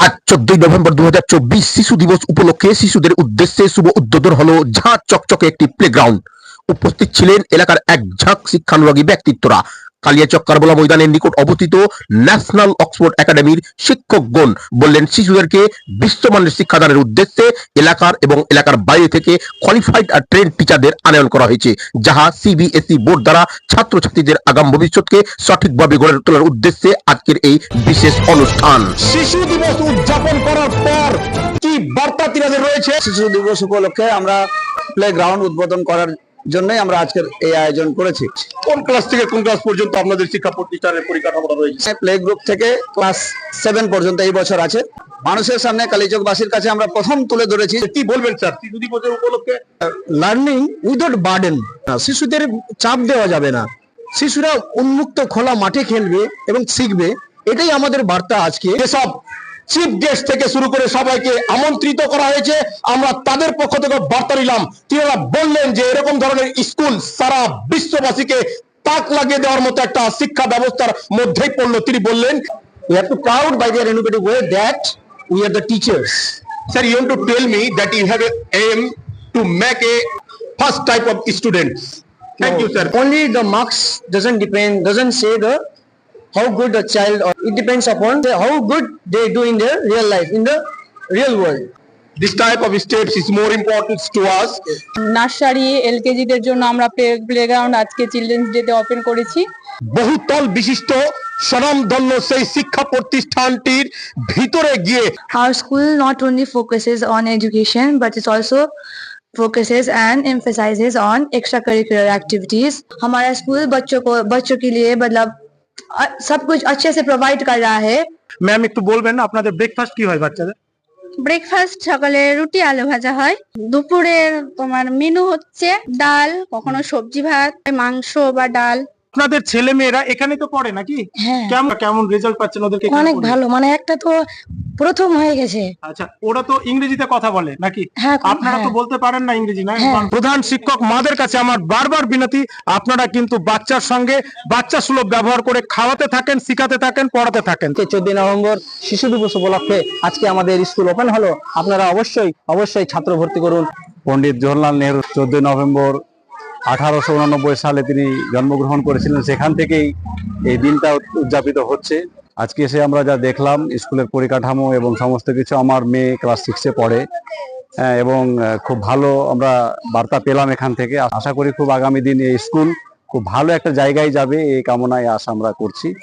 আজ চোদ্দই নভেম্বর দু হাজার চব্বিশ শিশু দিবস উপলক্ষে শিশুদের উদ্দেশ্যে শুভ উদ্বোধন হলো ঝাঁ চকচকে একটি প্লেগ্রাউন্ড উপস্থিত ছিলেন এলাকার এক ঝাঁক শিক্ষানুরাগী ব্যক্তিত্বরা। কালিয়াচক কারবলা ময়দানের নিকট অবস্থিত ন্যাশনাল অক্সফোর্ড একাডেমির শিক্ষকগণ বললেন শিশুদেরকে বিশ্বমানের শিক্ষাদানের উদ্দেশ্যে এলাকার এবং এলাকার বাইরে থেকে কোয়ালিফাইড আর ট্রেন টিচারদের আনয়ন করা হয়েছে যাহা সিবিএসই বোর্ড দ্বারা ছাত্রছাত্রীদের আগাম ভবিষ্যৎকে সঠিকভাবে গড়ে তোলার উদ্দেশ্যে আজকের এই বিশেষ অনুষ্ঠান। শিশু দিবস উদযাপন করার পর কি বার্তা তিনাদের রয়েছে? শিশু দিবস উপলক্ষে আমরা প্লে গ্রাউন্ড উদ্বোধন করার জন্যই আমরা আজকের এই আয়োজন করেছি। কোন ক্লাস থেকে কোন ক্লাস পর্যন্ত আপনাদের শিক্ষা প্রতিষ্ঠানের পরিকাঠামোটা রয়েছে? প্লে গ্রুপ থেকে ক্লাস সেভেন পর্যন্ত এই বছর আছে। মানুষের সামনে কালীচকবাসীর কাছে আমরা প্রথম তুলে ধরেছি। কি বলবেন স্যার? শিশু দিবসের উপলক্ষে? লার্নিং উইদাউট বার্ডেন শিশুদের চাপ দেওয়া যাবে না। শিশুরা উন্মুক্ত খোলা মাঠে খেলবে এবং শিখবে। এটাই আমাদের বার্তা আজকে। যেসব চিফ গেস্ট থেকে শুরু করে সবাইকে আমন্ত্রিত করা হয়েছে আমরা তাদের পক্ষ থেকে বার্তা নিলাম তিনারা বললেন যে এরকম ধরনের স্কুল সারা বিশ্ববাসীকে তাক লাগিয়ে দেওয়ার মতো একটা শিক্ষা ব্যবস্থার মধ্যেই পড়ল তিনি বললেন we have to proud by their innovative way that we are the teachers Sir, you want to tell me that you have a aim to make a first type of students. Thank no. you, sir. only the marks doesn't depend doesn't say the how good a child or it depends upon the, how good they do in their real life in the real world This type of steps is more important to us. Nursery এলকেজিদের জন্য আমরা playground আজকে children's ডেতে open করেছি বহুতল বিশিষ্ট স্বনামধন্য সেই শিক্ষা প্রতিষ্ঠানটির ভিতরে গিয়ে Our school not only focuses on education, but it also focuses and emphasizes on extracurricular activities. हमारा स्कूल बच्चों को बच्चों के लिए मतलब अ, सब कुछ अच्छे से प्रोवाइड कर रहा है ম্যাম একটু বলবেন আপনাদের ব্রেকফাস্ট কি হয় বাচ্চাদের ব্রেকফাস্ট সকালে রুটি আলু ভাজা হয় দুপুরের তোমার মেনু হচ্ছে ডাল কখনো সবজি ভাত মাংস বা ডাল আপনাদের ছেলে মেয়েরা এখানে তো পড়ে নাকি? হ্যাঁ। কেমন কেমন রেজাল্ট পাচ্ছেন ওদেরকে এখানে অনেক পড়ে? ভালো মানে একটা তো প্রথম হয়ে গেছে। আচ্ছা ওরা তো ইংরেজিতে কথা বলে নাকি? হ্যাঁ, আপনারা তো হ্যাঁ। বলতে পারেন না ইংরেজি না? হ্যাঁ। প্রধান শিক্ষক মাদের কাছে আমার বারবার বিনতি আপনারা কিন্তু বাচ্চার সঙ্গে বাচ্চা সুলভ ব্যবহার করে খাওয়াতে থাকেন শিখাতে থাকেন পড়াতে থাকেন। চোদ্দই নভেম্বর শিশু দিবস উপলক্ষে আজকে আমাদের স্কুল ওপেন হলো। আপনারা অবশ্যই অবশ্যই ছাত্র ভর্তি করুন। পণ্ডিত জওহরলাল নেহরু চোদ্দই নভেম্বর আঠারোশো উনানব্বই সালে তিনি জন্মগ্রহণ করেছিলেন। সেখান থেকেই এই দিনটা উদযাপিত হচ্ছে। আজকে এসে আমরা যা দেখলাম স্কুলের পরিকাঠামো এবং সমস্ত কিছু আমার মেয়ে ক্লাস সিক্সে পড়ে। হ্যাঁ, এবং খুব ভালো আমরা বার্তা পেলাম এখান থেকে। আশা করি খুব আগামী দিন এই স্কুল খুব ভালো একটা জায়গায় যাবে এই কামনায় আশা আমরা করছি।